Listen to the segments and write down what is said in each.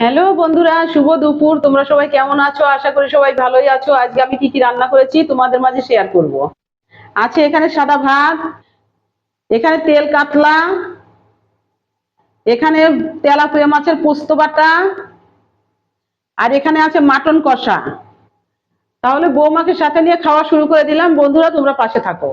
Hello বন্ধুরা, শুভ দুপুর। তোমরা সবাই কেমন আছো? আশা করি সবাই ভালোই আছো। আজকে আমি কি কি রান্না করেছি তোমাদের মাঝে শেয়ার করব। আছে এখানে সাদা ভাত, এখানে তেল কাতলা, এখানে তেলাপিয়া মাছের পোস্ত বাটা, আর এখানে আছে মাটন কষা। তাহলে বৌমাকে সাথে নিয়ে খাওয়া শুরু করে দিলাম। বন্ধুরা, তোমরা পাশে থাকো।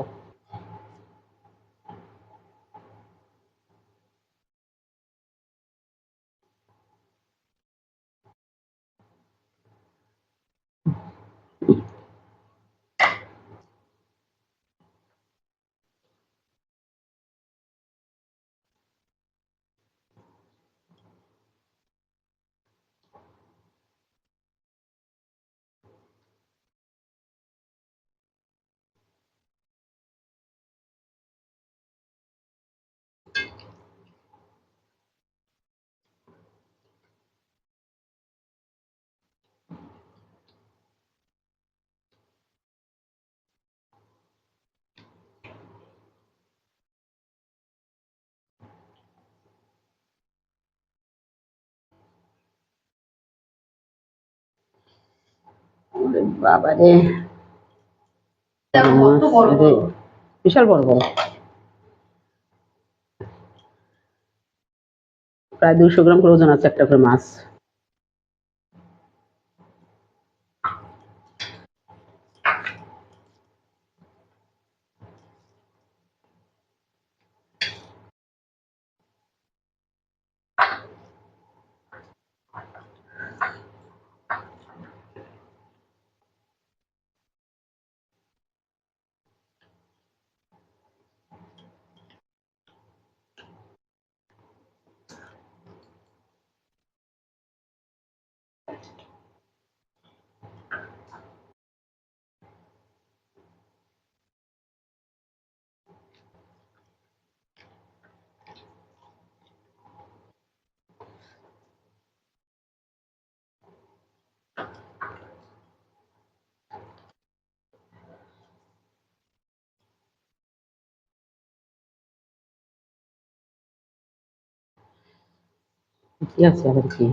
বাবা রে। বিশাল বড় বড়। প্রায় দুইশো গ্রাম করে ওজন আছে একটা করে মাছ। কি আছে আবার কি?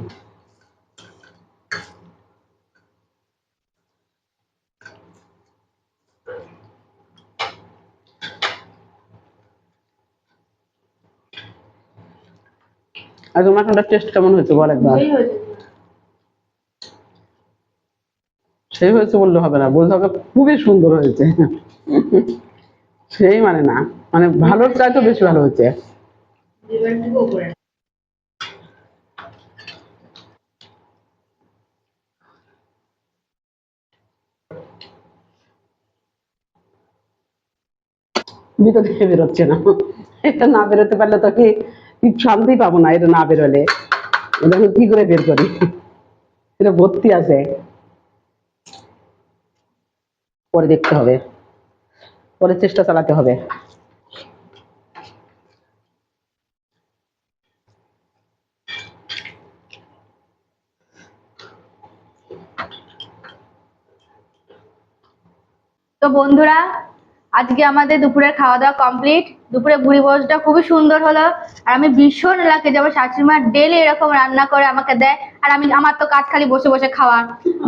আগে মাটনটার টেস্ট কেমন হয়েছে বল একবার? সেই হয়েছে। বললে হবে না বলতে হবে খুবই সুন্দর হয়েছে। সেই মানে না মানে ভালোর চাইতে বেশি ভালো হয়েছে। ভিতর থেকে বেরোচ্ছে না। এটা না বেরোতে পারলে তো কি কি শান্তি পাবো না, এটা না বেরোলে। এটা আমি কি করে বের করি? এটা ভর্তি আছে। পরে দেখতে হবে। পরে চেষ্টা চালাতে হবে। তো বন্ধুরা আজকে আমাদের দুপুরের খাওয়া দাওয়া কমপ্লিট দুপুরে ভুড়ি ভোজটা খুবই সুন্দর হলো। আর আমি ভীষণ লাগে যাব শাশুড়ি মা ডেলি এরকম রান্না করে আমাকে দেয়। আর আমি, আমার তো কাজ খালি বসে বসে খাওয়া।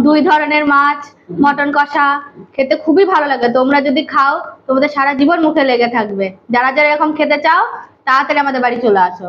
দুই ধরনের মাছ, মটন কষা, খেতে খুবই ভালো লাগে। তোমরা যদি খাও, তোমাদের সারা জীবন মুখে লেগে থাকবে। যারা যারা এরকম খেতে চাও, তাড়াতাড়ি আমাদের বাড়ি চলে আসো।